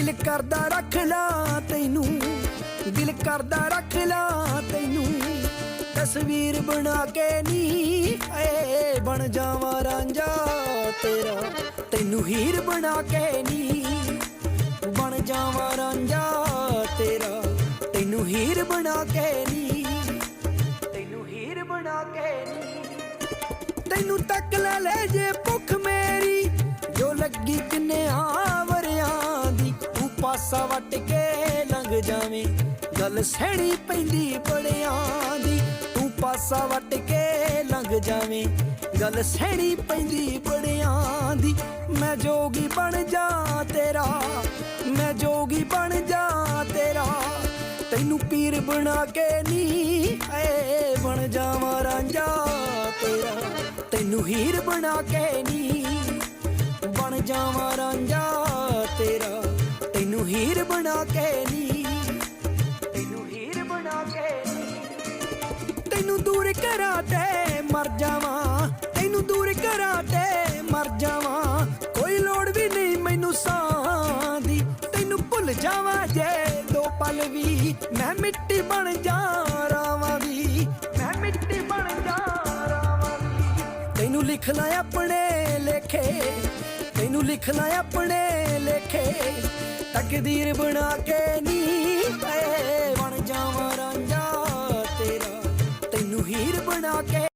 ਦਿਲ ਕਰਦਾ ਰੱਖ ਲਾ ਤੈਨੂੰ, ਦਿਲ ਕਰਦਾ ਰੱਖ ਲਾ ਤੈਨੂੰ। ਤਸਵੀਰ ਬਣਾ ਕੇ ਨੀ, ਏ ਬਣ ਜਾਵਾਂ ਰਾਂਝਾ ਤੇਰਾ। ਤੈਨੂੰ ਹੀਰ ਬਣਾ ਕੇ ਨੀ, ਬਣ ਜਾਵਾਂ ਰਾਂਝਾ ਤੇਰਾ। ਤੈਨੂੰ ਹੀਰ ਬਣਾ ਕੇ ਨੀ, ਤੈਨੂੰ ਹੀਰ ਬਣਾ ਕੇ ਨੀ। ਤੈਨੂੰ ਤੱਕ ਪਾਸਾ ਵੱਟ ਕੇ ਲੰਘ ਜਾਵੇਂ। ਗੱਲ ਸਹਿਣੀ ਪੈਂਦੀ ਬੜਿਆਂ ਦੀ, ਤੂੰ ਪਾਸਾ ਵੱਟ ਕੇ ਲੰਘ ਜਾਵੇਂ। ਗੱਲ ਸਹਿਣੀ ਪੈਂਦੀ ਬੜਿਆਂ ਦੀ, ਮੈਂ ਜੋਗੀ ਬਣ ਜਾ ਤੇਰਾ, ਮੈਂ ਜੋਗੀ ਬਣ ਜਾ ਤੇਰਾ। ਤੈਨੂੰ ਪੀਰ ਬਣਾ ਕੇ ਨੀ ਏ ਬਣ ਜਾਵਾਂ ਰਾਂਝਾ ਤੇਰਾ। ਤੈਨੂੰ ਹੀਰ ਬਣਾ ਕੇ ਨੀ ਬਣ ਜਾਵਾਂ ਰਾਂਝਾ ਤੇਰਾ ਹੀਰ ਬਣਾ ਕੇ ਨੀ। ਤੈਨੂੰ ਹੀਰ ਬਣਾ ਕੇ ਤੈਨੂੰ ਦੂਰ ਕਰਾਂ ਤੇ ਮਰ ਜਾਵਾਂ। ਤੈਨੂੰ ਦੂਰ ਕਰਾਂ ਤੇ ਮਰ ਜਾਵਾਂ। ਕੋਈ ਲੋੜ ਵੀ ਨਹੀਂ ਮੈਨੂੰ ਸਾਹ ਦੀ। ਤੈਨੂੰ ਭੁੱਲ ਜਾਵਾਂ ਜੇ ਦੋ ਪਲ ਵੀ। ਮੈਂ ਮਿੱਟੀ ਬਣ ਜਾ ਰਾਵਾਂ ਦੀ ਮੈਂ ਮਿੱਟੀ ਬਣ ਜਾ ਰਾਵਾਂ ਦੀ ਤੈਨੂੰ ਲਿਖ ਲਾ ਆਪਣੇ ਲੇਖੇ। ਤੈਨੂੰ ਲਿਖ ਲਾ ਆਪਣੇ ਲੇਖੇ ਤਕਦੀਰ ਬਣਾ ਕੇ ਨੀ ਪਏ ਬਣ ਜਾਵਾਂ ਰਾਂਝਾ।